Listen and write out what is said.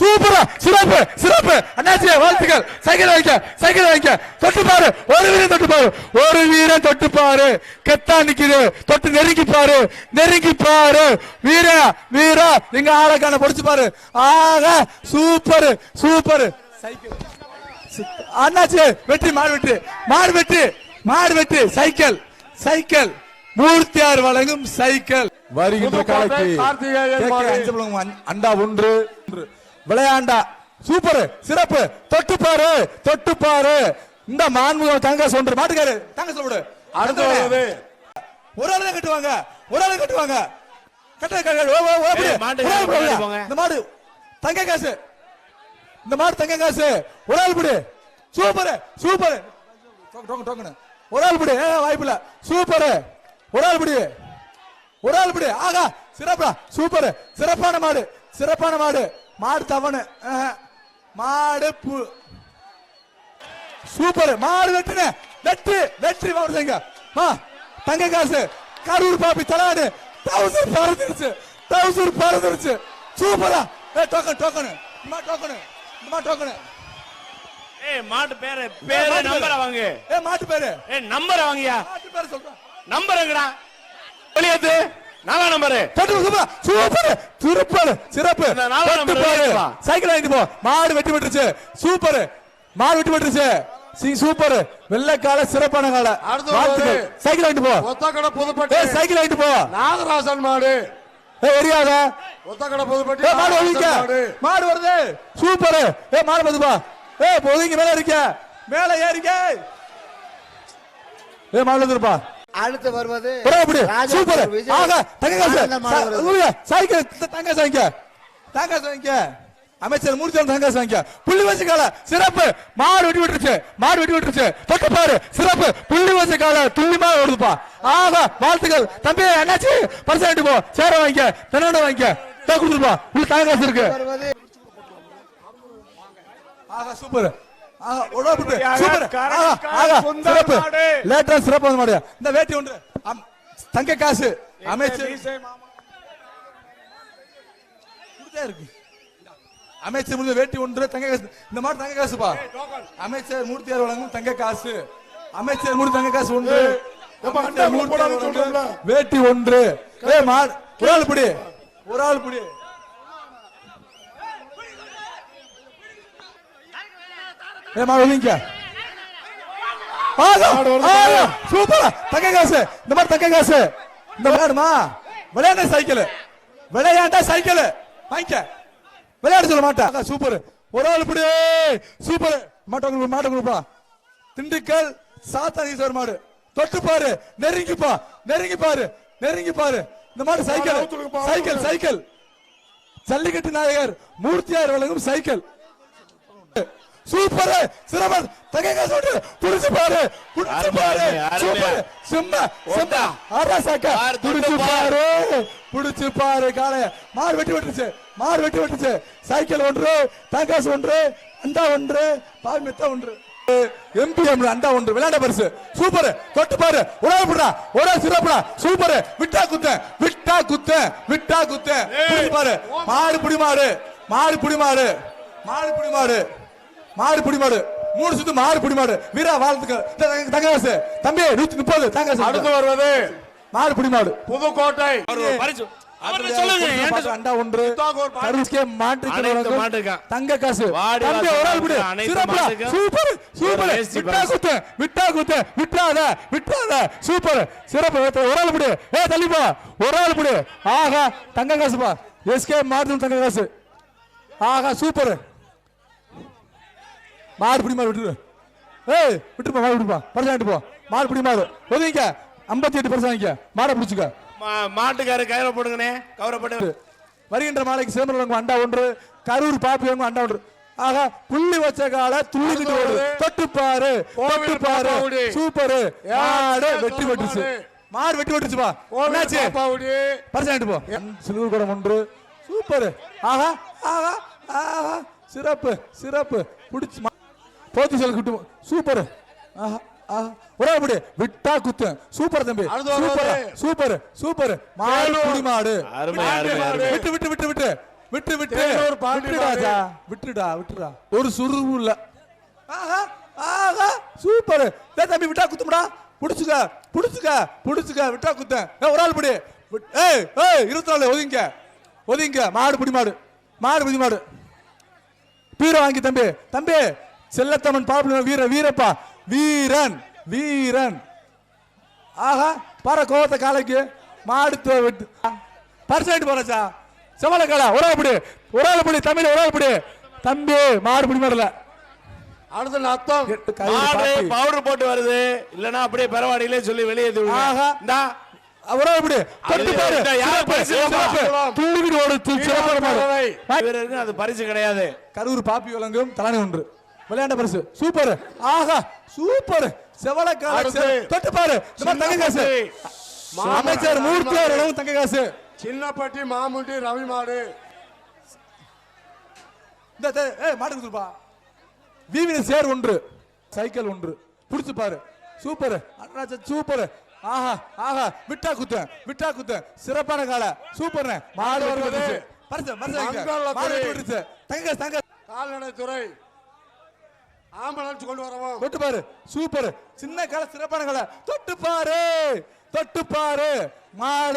சூப்பரா சிறப்பு சிறப்பு. அண்ணாச்சி வாழ்த்துக்கள். சைக்கிள் வைக்க சைக்கிள் வைக்க தொட்டு பாரு. ஒரு வீரன் தொட்டு பாரு. ஒரு வீரன் தொட்டு பாரு. கெத்தா நிக்குது. தொட்டு நெருங்கி பாரு. நெருங்கி பாரு. வீரா வீர. எங்க ஆளக்கான பொடிச்சு பாரு. ஆகா சூப்பர் சூப்பர். சைக்கிள். அண்ணாச்சி வெற்றி மாடு வெற்றி. மாடு வெற்றி மாடு வெற்றி. Cycle cycle. மூர்த்தியார் வழங்கும் சைக்கிள். வருகின்ற அண்- அண்டா ஒன்று. விளையாண்டா. சூப்பர். சிறப்பு. தொட்டு பாரு தொட்டு பாரு இந்த மான்முகம் தங்க ஒன்று. மாட்டுக்காரு. தங்க சொல்லுடு அடுத்து ஒரு ஆளு கட்டுவாங்க. ஒரு ஆளு கட்டுவாங்க. இந்த மாடு. தங்க காசு. இந்த மாடு தங்க காசு. ஒரு ஆள் பிடி. சூப்பர். சூப்பர். ஒரு ஆள் பிடி. வாய்ப்பு இல்ல சூப்பர். ஒரு ஆள் பிடி. ஒரு ஆள் பிடி. ஆகா சிறப்பா. சூப்பர். சிறப்பான மாடு. சிறப்பான மாடு. மாடு தவணு. மாடு பு. சூப்பர். மாடு வெட்டுன. வெற்றி. வெற்றி வருதுங்க மா தங்க காசு. கரூர் பாப்பி தலாடு. தௌசண்ட் பறந்துருச்சு. தௌசண்ட் பறந்துருச்சு. சூப்பரா. ஏ டோக்கன் டோக்கன் இம்மா டோக்கன் இம்மா டோக்கன் ஏய் மாட்டு பேரு. பேரு நம்பரை வாங்கு. ஏ மாட்டு பேரு. ஏய் நம்பரை வாங்கியா? மாட்டு பேரு சொல்றேன் நம்பர் எங்கடா வெளியேத்து நாலா நம்பரு சூப்பர் சூப்பர் திருப்பல் சிறப்பு. சைக்கிள் வாங்கிட்டு போ. மாடு வெட்டி விட்டுருச்சு சூப்பர். மாடு வெட்டி விட்டுருச்சு சி சூப்பர். வெள்ளைக்கால சிறப்பான கால. அடுத்து வாழ்த்துக்கள். வருவது. சைக்கிள் வாங்கிட்டு போ. ஒத்தக்கடை ஏ புதுப்பட்டி சைக்கிள் வாங்கிட்டு போ. நாகராசன் மாடு. ஏ எரியாத. ஒத்தக்கடை புதுப்பட்டி ஏ மாடு ஒதுங்க மாடு. வருது. சூப்பர். ஏ மாடு வருதுப்பா ஏ ஒதுங்க மேல இருக்க. மேல ஏறிக்க. ஏ மாடு வந்துருப்பா அடுத்து வருவது சூப்பர். ஆக தங்க த- தங்க வாங்கிக்க. தங்க வாங்கிக்க. அமைச்சர் மூர்த்தி தங்க வாங்கிக்க. புள்ளி வச்ச கால. சிறப்பு. மாடு வெட்டி விட்டுருச்சு. மாடு வெட்டி விட்டுருச்சு. தொட்டு பாரு. சிறப்பு. புள்ளி வச்ச கால துல்லியமா ஓடுதுப்பா. ஆக வாழ்த்துக்கள். தம்பி என்னாச்சு? பரிசு போ. சேர வாங்கிக்க. தென்னோட வாங்கிக்க. கொடுத்துருப்பா. உள்ள தங்க காசு இருக்கு. ஆகா சூப்பர். சிறப்பு. மாடு. இந்த வேட்டி ஒன்று. தங்க காசு. அமைச்சர். இருக்கு. அமைச்சர் முடிஞ்ச வேட்டி ஒன்று தங்க காசு. இந்த மாடு தங்க காசுப்பா. அமைச்சர் மூர்த்தியார் வழங்கும் தங்க காசு. அமைச்சர் மூர்த்தி தங்க காசு ஒன்று. வேட்டி ஒன்று. ஒரு ஆள் பிடி. ஒரு ஆள் பிடி. மாடு ஒதுங்க சூப்பரா. தங்க காசு. இந்த மாதிரி தங்க காசு. இந்த விளையாடுமா விளையாண்ட சைக்கிள். விளையாண்டா சைக்கிள். வாங்கிக்க. விளையாட சொல்ல மாட்டேன் சூப்பர். ஒரு ஆள் இப்படி சூப்பர். மாட்டை மாட்டை கொடுப்பா திண்டுக்கல் சாத்தானீஸ்வர் மாடு. தொட்டு பாரு. நெருங்கி பா. நெருங்கி பாரு. நெருங்கி பாரு. இந்த மாடு சைக்கிள். Cycle cycle. ஜல்லிக்கட்டு நாயகர் மூர்த்தியார் வழங்கும் சைக்கிள். சூப்பர் சிரமன் தங்க காசு புடிச்சு பாரு புடிச்சு அருமை, பாரு. சூப்பர். சிம்ம சிம்ம. அரசாக்க புடிச்சு பாரு. புடிச்சு பாரு. காளைய. மாடு வெட்டி வெட்டுச்சு மாடு வெட்டி வெட்டுச்சு சைக்கிள் ஒன்று தங்காசு ஒன்று அண்டா ஒன்று பால் மெத்த ஒன்று. எம்பிஎம் அண்டா ஒன்று விளையாட பரிசு. சூப்பர். தொட்டு பாரு. ஆள் புடா ஒரு ஆள் சிறப்புடா சூப்பர். விட்டா குத்த விட்டா குத்த விட்டா குத்த பாரு. மாடு புடி மாடு மாடு புடி மாடு மாடு புடி மாடு மாடு புடி மாடு மூணு சுத்து மாடு புடி மாடு வீரா வாழ்த்துக்கள் தங்க- தங்ககாசு தம்பி நூத்தி முப்பது தங்ககாசு அடுத்து வருவது மாடு புடி மாடு. புதுக்கோட்டை. தங்க காசு. Super super. விட்டா. குத்து விட்டா குத்து விட்டாத விட்டாத. சூப்பர். சிறப்பு. ஒரு ஆள் விடு. ஏ தள்ளிப்பா ஒரு ஆள் விடு. ஆஹா தங்க காசுப்பா எஸ்கே மார்ஜன் தங்க காசு. ஆஹா சூப்பர். மாடு பிடி மாடு விட்டுரு. ஏய் விட்டுருப்பா மாடு விட்டுப்பா பரிசு வாங்கிட்டு போ. மாடு பிடி மாடு ஒதுங்கிக்க. ஐம்பத்தி எட்டு பரிசு வாங்கிக்க. மாடை பிடிச்சிக்க. மாட்டுக்காரு கயிறை போடுங்கண்ணே கவரை போட்டு. வருகின்ற மாலைக்கு சிதம்பரம் அண்டா ஒன்று கரூர் பாப்பி அண்டா ஒன்று. ஆக புள்ளி வச்ச கால துள்ளிக்கிட்டு ஓடு. தொட்டு பாரு தொட்டு பாரு பாப்பாவுடி. சூப்பர். ஏன் வெட்டி மாடு? மாடு வெட்டி வெட்டுச்சுப்பா என்னாச்சு? பாப்பாவுடி பரிசு வாங்கிட்டு போ. சிலுவர் குடம் ஒன்று. சூப்பர். ஆஹா ஆஹா ஆஹா. சிறப்பு சிறப்பு. பிடிச்சு போத்தி சொல்லு கிட்டு சூப்பர். ஒரே அப்படி. விட்டா குத்து சூப்பர் தம்பி. சூப்பர். சூப்பர். சூப்பர். மாடு. குடி மாடு. விட்டு விட்டு விட்டு விட்டு. விட்டு விட்டு. விட்டுடா. விட்டுடா விட்டுடா. ஒரு சுருவு இல்ல. ஆஹா ஆஹா. சூப்பர். டேய் தம்பி விட்டா குத்தும்டா. புடிச்சுக்க புடிச்சுக்க புடிச்சுக்க. விட்டா குத்த ஏய், ஒரு ஆள் பிடி. விட்- ஏய் ஏய் இருபத்தி நாலு ஒதுங்க. ஒதுங்க. மாடு பிடி மாடு. மாடு பிடி மாடு. பீரை வாங்கி தம்பி. தம்பி செல்லத்தமன் பாப்புலர் வீர வீரப்பா வீரன் வீரன். ஆஹா பாரு கோவத்தை காலைக்கு மாடு தோ- விட்டு. பர்சன்ட் போறச்சா செவல காலா ஒரு ஆள் பிடி. ஒரு ஆள் பிடி தமிழ் ஒரு ஆள் பிடி. தம்பி மாடு பிடி மாடல. அடுத்த மாடு பவுடர் போட்டு வருது. இல்லனா அப்படியே பெறவாடியிலே சொல்லி வெளியே ஆஹா. இந்தா. அது பரிசு கிடையாது. கரூர் பாப்பி வழங்கும் தலைமை ஒன்று. விளையாண்ட பரிசு. சூப்பர் ஆஹா சூப்பர் செவலக்கால. தொட்டு பாரு தங்க காசு. அமைச்சர் மூர்த்தியார் இடம் தங்க காசு. சின்னப்பட்டி மாமுண்டி ரவி மாடு. இந்த ஏய் மாடு கொடுத்துருப்பா விவின சேர் ஒன்று சைக்கிள் ஒன்று. புடிச்சு பாரு. சூப்பர் அண்ணாச்சா சூப்பர் ஆஹா ஆஹா விட்டா குத்த விட்டா குத்த சிறப்பான கால. சூப்பர்ண்ணே மாடு வர வந்துச்சு பரிசு பரிசு தங்க தங்க கால்நடை துறை. ஆம்பளை கொண்டு வரவும் தொட்டு பாரு சூப்பர் சின்ன கலை சிறப்பான கலை. தொட்டு பாரு தொட்டு பாரு. மாடு